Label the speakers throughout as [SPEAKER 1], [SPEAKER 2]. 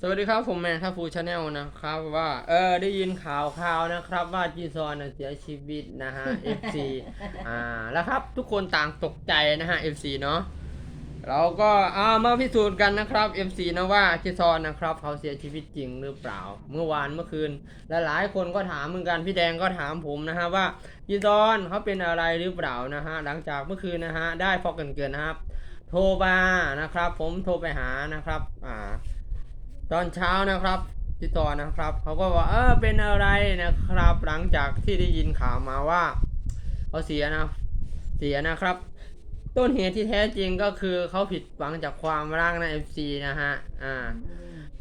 [SPEAKER 1] สวัสดีครับผมแมนทัฟฟูชาแนลนะครับว่าเออได้ยินข่าวข่าวนะครับ ว่าจีซอนน่ะเสียชีวิตนะฮะ FC อ่าแล้วครับทุกคนต่างตกใจนะฮะ FC เนาะเราก็เอามาพิสูจน์กันนะครับ FC นะว่าจีซอนนะครับ เขาเสียชีวิตจริงหรือเปล่า เมื่อวานเมื่อคืนและหลายคนก็ถามเหมือนกันพี่แดงก็ถามผมนะฮะว่าจีซอนเขาเป็นอะไรหรือเปล่านะฮะหลังจากเมื่อคืนนะฮะได้ฟอกกันเกินนะครับ โทรมานะครับ ผมโทรไปหานะครับ อ่า ตอนเช้านะครับติดต่อนะครับเขาก็บอกเออเป็นอะไรนะครับ หลังจากที่ได้ยินข่าวมาว่าเขาเสียนะ เสียนะครับ ต้นเหตุที่แท้จริงก็คือเขาผิดหวังจากความรักใน FC นะฮะอ่า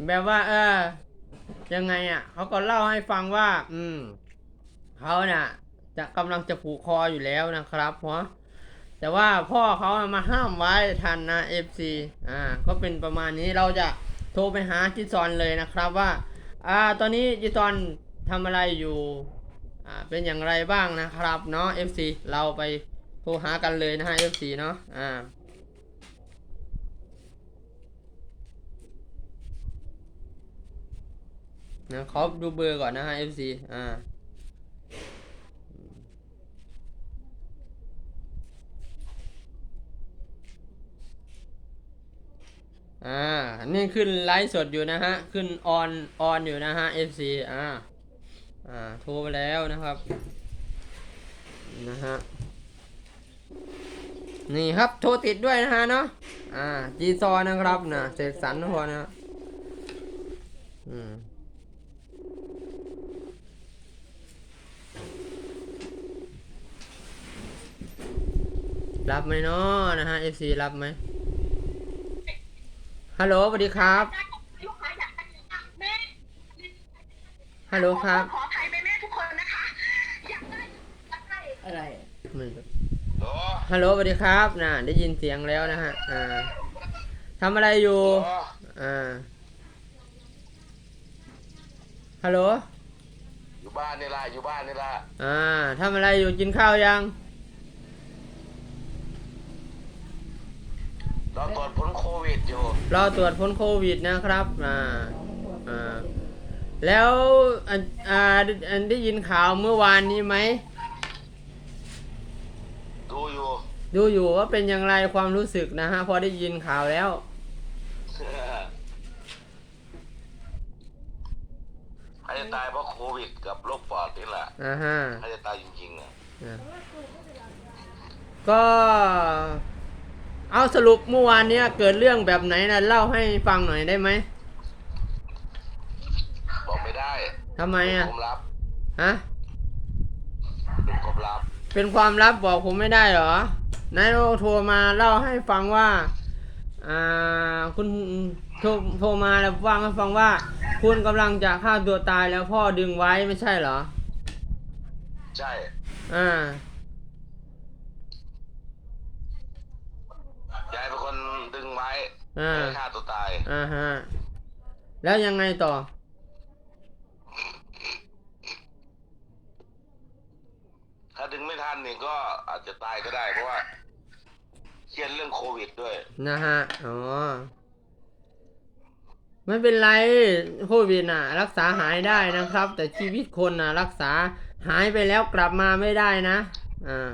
[SPEAKER 1] แบบว่า เออยังไงอะเขาก็เล่าให้ฟังว่า อืมเขาเนี่ยจะกำลังจะผูกคออยู่แล้วนะครับเพราะแต่ว่าพ่อเขามาห้ามไว้ทันนะ FC อ่า ก็เป็นประมาณนี้เราจะ โทรไปหาจิซอนเลยนะครับว่า อ่า ตอนนี้จิซอนทำอะไรอยู่ อ่า เป็นอย่างไรบ้างนะครับเนาะ FC เราไปโทรหากันเลยนะฮะ FC เนาะ อ่านะขอดูเบอร์ก่อนนะฮะ FC อ่า อ่า นี่ขึ้นไลฟ์สดอยู่นะฮะ ขึ้นออนออนอยู่นะฮะ FC อ่า อ่า โทรไปแล้วนะครับ นะฮะ นี่ครับ โทรติดด้วยนะฮะเนาะ อ่า จีซอนะครับนะเสกสรรทุกคนนะอืมรับไหมเนาะนะฮะ FC รับไหม ฮัลโหลสวัสดีครับ
[SPEAKER 2] ลูกค้าอยากได้แม่
[SPEAKER 1] ฮัลโหลครับ
[SPEAKER 2] ขออภัยแม่แม่ๆทุกคนนะคะ อยากได้อยากได้
[SPEAKER 3] อะไร
[SPEAKER 1] ไม่รู้
[SPEAKER 4] โอ้
[SPEAKER 1] ฮัลโหลสวัสดีครับนะได้ยินเสียงแล้วนะฮะ อ่าทำอะไรอยู่
[SPEAKER 4] โอ้
[SPEAKER 1] อ่า ฮัลโหล
[SPEAKER 4] อยู่บ้านนี่ละอยู่บ้านนี่ละ
[SPEAKER 1] อ่าทำอะไรอยู่กินข้าวยัง
[SPEAKER 4] ราตรวจผลโควิดอยู่
[SPEAKER 1] รอตรวจพ้นโควิดนะครับอ่าอ่าแล้วอันอ่าอันได้ยินข่าวเมื่อวานนี้ไหม
[SPEAKER 4] ดูอยู่
[SPEAKER 1] ดูอยู่ว่าเป็นอย่างไรความรู้สึกนะฮะพอได้ยินข่าวแล้ว
[SPEAKER 4] ใครจะตายเพราะโควิดกับโรคปอดนี่แหละ
[SPEAKER 1] อ่าฮะ
[SPEAKER 4] ใครจะตายจริงๆอะ
[SPEAKER 1] อะก็ เอาสรุปเมื่อวานเนี้ยเกิดเรื่องแบบไหนนะเล่าให้ฟังหน่อยได้ไหม
[SPEAKER 4] บอกไม่ได้
[SPEAKER 1] ทำไม
[SPEAKER 4] เป็น
[SPEAKER 1] อะ
[SPEAKER 4] ความลับ
[SPEAKER 1] ฮะ
[SPEAKER 4] เป็นความลับ
[SPEAKER 1] เป็นความลับบอกผมไม่ได้เหรอนายโทรมาเล่าให้ฟังว่าอ่าคุณโทรโทรมาแล้วฟังให้ฟังว่า คุณกำลังจะฆ่าตัวตายแล้วพ่อดึงไว้ไม่ใช่เหรอ
[SPEAKER 4] ใช่
[SPEAKER 1] อ่า
[SPEAKER 4] ยายเป็นคน ดึงไว้
[SPEAKER 1] อ่า
[SPEAKER 4] ไม่ให้ฆ่าตัวตาย
[SPEAKER 1] อ่าฮะแล้วยังไงต่อ
[SPEAKER 4] ถ้าดึงไม่ทันนี่ก็อาจจะตายก็ได้ เพราะว่าเครียดเรื่องโควิดด้วย
[SPEAKER 1] นะฮะ อ๋อ ไม่เป็นไรโควิดน่ะ รักษาหายได้นะครับ แต่ชีวิตคนน่ะ รักษาหายไปแล้วกลับมาไม่ได้นะ อ่า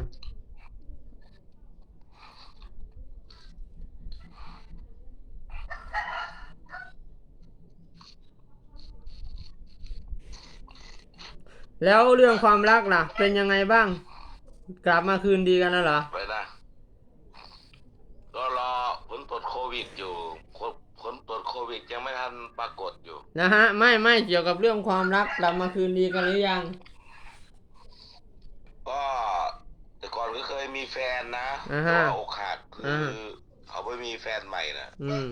[SPEAKER 1] แล้วเรื่องความรักล่ะ เป็นยังไงบ้าง กลับมาคืนดีกันแล้วเหรอ
[SPEAKER 4] ไปนะก็รอผลตรวจโควิดอยู่ผลผลตรวจโควิดยังไม่ทันปรากฏอยู่
[SPEAKER 1] นะฮะ ไม่ไม่เกี่ยวกับเรื่องความรักกลับมาคืนดีกันหรือยัง
[SPEAKER 4] ก็แต่ก่อนก็เคยมีแฟนนะ
[SPEAKER 1] อ่า
[SPEAKER 4] แต่
[SPEAKER 1] ฮะ
[SPEAKER 4] ว่าอกหักคื
[SPEAKER 1] อ่า
[SPEAKER 4] อเขาไปมีแฟนใหม่นะ
[SPEAKER 1] อืม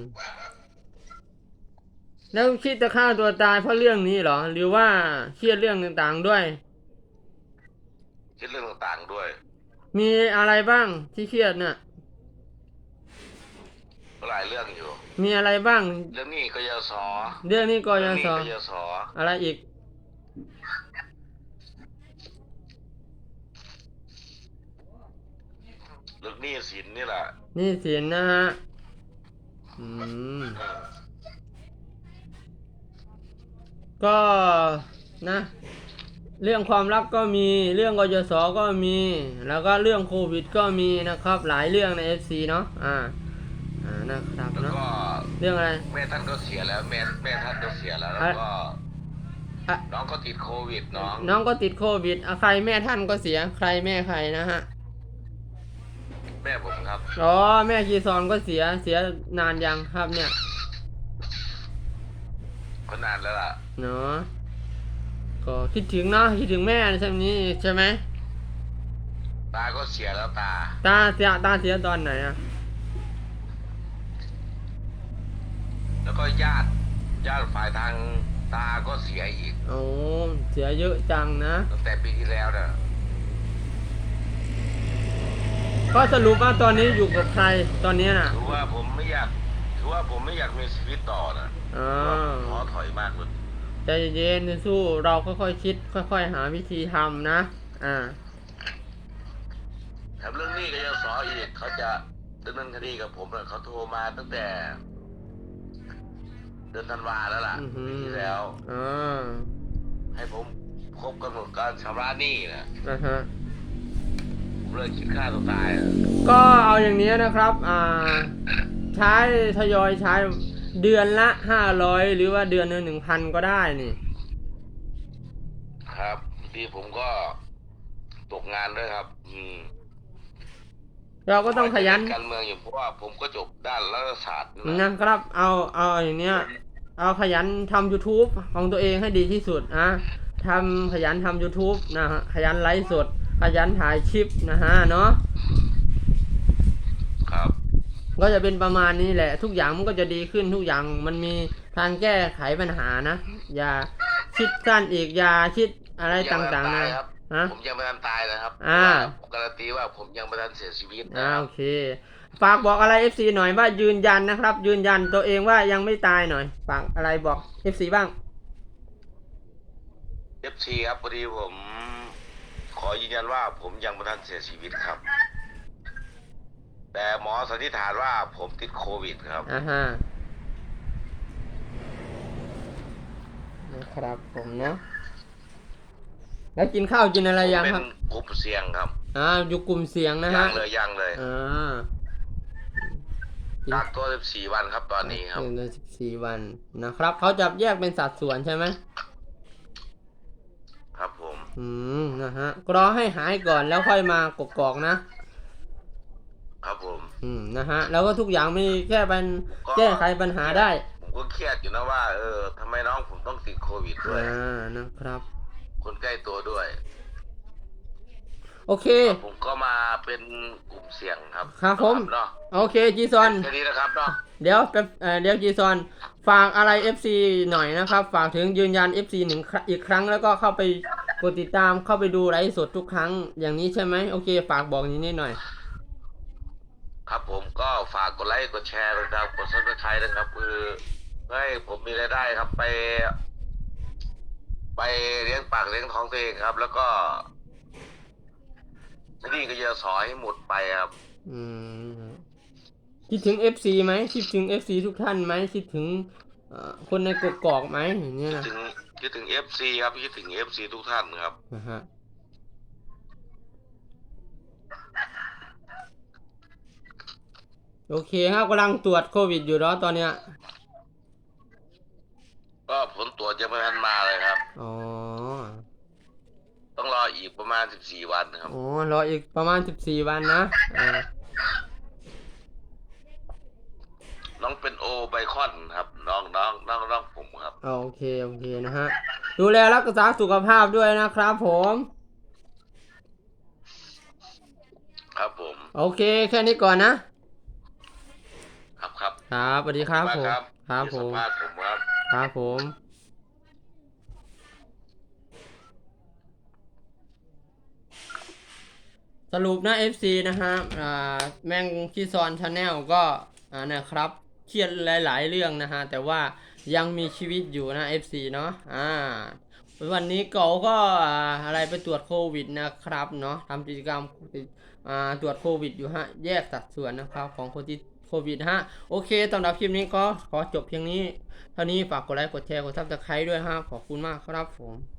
[SPEAKER 1] แล้วคิดจะฆ่าตัวตายเพราะเรื่องนี้เหรอ หรือว่าเครียดเรื่องต่างๆด้วย
[SPEAKER 4] คิดเรื่องต่างๆด้วย
[SPEAKER 1] มีอะไรบ้างที่เครียดเนี่ย
[SPEAKER 4] ก็หลายเรื่องอยู่
[SPEAKER 1] มีอะไรบ้าง
[SPEAKER 4] เรื่องนี้ก็ยศ
[SPEAKER 1] เรื่องนี้กย
[SPEAKER 4] เรื่อง
[SPEAKER 1] ศ
[SPEAKER 4] นี้ก็ยศ
[SPEAKER 1] อะไรอีก
[SPEAKER 4] เรื่องหนี้สินนี่แหละ
[SPEAKER 1] นี่สินนะฮะ อืม
[SPEAKER 4] เออ
[SPEAKER 1] ก็นะ เรื่องความรักก็มีเรื่องกยศก็มี แล้วก็เรื่องโควิดก็มีนะครับ หลายเรื่องใน FC เนาะอ่าอ่านะครับ
[SPEAKER 4] แล้ว
[SPEAKER 1] เนาะ
[SPEAKER 4] ก็
[SPEAKER 1] เรื่องอะไร
[SPEAKER 4] แม่ท่านก็เสียแล้วแม่แม่ท่านก็เสียแล้วแล้วก็
[SPEAKER 1] อะ
[SPEAKER 4] น้องก็ติดโควิดน้อง
[SPEAKER 1] น้องก็ติดโควิดอะใครแม่ท่านก็เสียใครแม่ใครนะฮะ
[SPEAKER 4] แม่ผมครับ
[SPEAKER 1] อ๋อแม่กีซอนก็เสียเสียนานยังครับเนี่ย
[SPEAKER 4] ก็นานแล้วล่ะ
[SPEAKER 1] เนาะก็คิดถึงเนาะคิดถึงแม่ใช่ไหมนี่ใช่ไหม
[SPEAKER 4] ตาก็เสียแล้วตา
[SPEAKER 1] ตาเสียตาเสียตอนไหนอะ
[SPEAKER 4] แล้วก็ญาติญาติฝ่ายทางตาก็เสียอีก
[SPEAKER 1] โอ้เสียเยอะจังนะ
[SPEAKER 4] ตั้งแต่ปีที่แล้วน่ะ
[SPEAKER 1] ก็สรุปว่าตอนนี้อยู่กับใครตอนนี้น่ะ
[SPEAKER 4] ถือว่าผมไม่อยากถือ ว่าผมไม่อยากมีชีวิตต่อนะ
[SPEAKER 1] อ่า
[SPEAKER 4] ท้อถอยมากเลย
[SPEAKER 1] ใจเย็นๆสู้เราค่อยๆคิด ค่อย ๆ หาวิธีทำนะ อ่า
[SPEAKER 4] แถมเรื่องหนี้ก็ยังสออีกเขาจะดำเนินคดีกับผมน่ะเขาโทรมาตั้งแต่ เดือนธันวาแล้วล่ะ
[SPEAKER 1] อือหือ
[SPEAKER 4] ปีที่แล้ว
[SPEAKER 1] อ่า
[SPEAKER 4] ให้ผมครบกำหนดการชำระหนี้นะ
[SPEAKER 1] นะฮะ
[SPEAKER 4] ผมเลยคิดฆ่าตัวตายอะ
[SPEAKER 1] ก็เอาอย่างนี้นะครับ อ่า ใช้ทยอยใช้เดือนละห้าร้อยหรือว่าเดือนละหนึ่งพันก็ได้นี่
[SPEAKER 4] ครับที่ผมก็ตกงานด้วยครับ อืม
[SPEAKER 1] เราก็ต้องขยัน
[SPEAKER 4] การเมืองอยู่เพราะว่าผมก็จบด้านรัฐศาสตร์นะ
[SPEAKER 1] นะครับ เอาเอาอย่างเนี้ย เอาขยันทำ YouTube ของตัวเองให้ดีที่สุดนะทำขยันทำ YouTube นะฮะขยันไลฟ์สด ขยันถ่ายคลิปนะฮะเนาะ
[SPEAKER 4] ครับ
[SPEAKER 1] ก็จะเป็นประมาณนี้แหละ ทุกอย่างมันก็จะดีขึ้นทุกอย่างมันมีทางแก้ไขปัญหานะ อย่าคิดสั้นอีกอย่าคิดอะไรต่างๆนะ
[SPEAKER 4] ครับ
[SPEAKER 1] ฮะ
[SPEAKER 4] ผมยังไม่ทันตายนะครับ
[SPEAKER 1] อ่า
[SPEAKER 4] ผมการันตีว่าผมยังไม่ทันเสียชีวิตนะ
[SPEAKER 1] อ่า
[SPEAKER 4] ครับ
[SPEAKER 1] โอเคฝากบอกอะไร FC หน่อยว่ายืนยันนะครับ ยืนยันตัวเองว่ายังไม่ตายหน่อยฝากอะไรบอก FC บ้าง
[SPEAKER 4] เอฟซีครับพอดีผม ขอยืนยันว่าผมยังไม่ทันเสียชีวิตครับ แต่หมอสันนิษฐานว่าผมติดโควิดครับ
[SPEAKER 1] อ่าฮะนะครับผมเนาะแล้วกินข้าวกินอะไรยัง
[SPEAKER 4] เป็น
[SPEAKER 1] ครับ
[SPEAKER 4] กลุ่มเสี่ยงครับ
[SPEAKER 1] อ่าอยู่กลุ่มเสียงนะ
[SPEAKER 4] ยั
[SPEAKER 1] ฮะ
[SPEAKER 4] งเลยยังเลย
[SPEAKER 1] อ่ากิน
[SPEAKER 4] กักตัว14วันครับตอนนี้ครับ
[SPEAKER 1] เดือนสิบสี่วันนะครับเขาจะแยกเป็นสัดส่วนใช่ไหม
[SPEAKER 4] ครับผม
[SPEAKER 1] อืมนะฮะรอให้หายก่อนแล้วค่อยมากกอกๆนะ
[SPEAKER 4] ครับผม
[SPEAKER 1] อืมนะฮะแล้วก็ทุกอย่างมีแก้ปัญแก้ไขปัญหาได้
[SPEAKER 4] ผมก็เครียดอยู่นะว่าเออทำไมน้องผมต้องติดโควิดด้วย
[SPEAKER 1] อ่านะครับ
[SPEAKER 4] คนใกล้ตัวด้วย
[SPEAKER 1] โอเค
[SPEAKER 4] ผมก็มาเป็นกลุ่มเสี่ยงครับ
[SPEAKER 1] ครับผม
[SPEAKER 4] เนาะ
[SPEAKER 1] โอเคจีซอน
[SPEAKER 4] แค่นี้นะครับเนาะ
[SPEAKER 1] เดี๋ยวแป๊บเอ่อเดี๋ยวจีซอนฝากอะไร FC หน่อยนะครับ ฝากถึงยืนยัน FC หนึ่งครั้งอีกครั้งแล้วก็เข้าไปกดติดตามเข้าไปดูไลฟ์สดทุกครั้งอย่างนี้ใช่ไหมโอเค ฝากบอกนี้นิดหน่อย
[SPEAKER 4] ครับผมก็ฝากกดไลค์กดแชร์นะครับกดซับสไครต์นะครับคือเพื่อให้ผมมีรายได้ครับไป ไปเลี้ยงปากเลี้ยงท้องตัวเองครับ แล้วก็นี่ก็จะสอให้หมดไปครับ
[SPEAKER 1] อืมคิดถึง FC ไหมคิดถึง FC ทุกท่านไหมคิดถึงเอ่อคนในกกอกไหมอย่างเงี้ย
[SPEAKER 4] คิด
[SPEAKER 1] นะ
[SPEAKER 4] ถึงคิดถึงเอฟซีครับคิดถึงเอฟซีทุกท่านครับ
[SPEAKER 1] นะฮะ โอเคครับกำลังตรวจโควิดอยู่เนาะตอนเนี้ย
[SPEAKER 4] ก็ผลตรวจยังไม่ทันมาเลยครับ
[SPEAKER 1] อ๋อ
[SPEAKER 4] ต้องรออีกประมาณสิบสี่วันครับ
[SPEAKER 1] อ๋อ รออีกประมาณ14วันนะอ่า
[SPEAKER 4] น้องเป็นโอไบคอนครับ น้องน้องน้องน้องผมครับ
[SPEAKER 1] โอเค โอเคนะฮะ ดูแลรักษาสุขภาพด้วยนะครับผม
[SPEAKER 4] ครับผม
[SPEAKER 1] โอเค แค่นี้ก่อนนะ
[SPEAKER 4] ครับครับ
[SPEAKER 1] ครับสวัสดีครับ
[SPEAKER 4] ขอ
[SPEAKER 1] ผ
[SPEAKER 4] ณ
[SPEAKER 1] ม
[SPEAKER 4] มาก
[SPEAKER 1] ครับ
[SPEAKER 4] ที่
[SPEAKER 1] ผ
[SPEAKER 4] สั
[SPEAKER 1] ม
[SPEAKER 4] ภาษณ์ผมครับ
[SPEAKER 1] ครับผม สรุปนะ FC นะฮะอ่าแมงคีซอนชาแนลก็อ่านะครับเครียดหลาย ๆ เรื่องนะฮะ แต่ว่ายังมีชีวิตอยู่นะ FC เนาะอ่าวันนี้เก่าก็อ่าอะไรไปตรวจโควิดนะครับเนาะทำกิจกรรมอ่าตรวจโควิดอยู่ฮะ แยกสัดส่วนนะครับของคนที่ โควิดฮะ โอเคสำหรับคลิปนี้ก็ขอจบเพียงนี้ เท่านี้ฝากกดไลค์ กดแชร์ กดซับสไครต์ด้วยฮะ ขอบคุณมากครับผม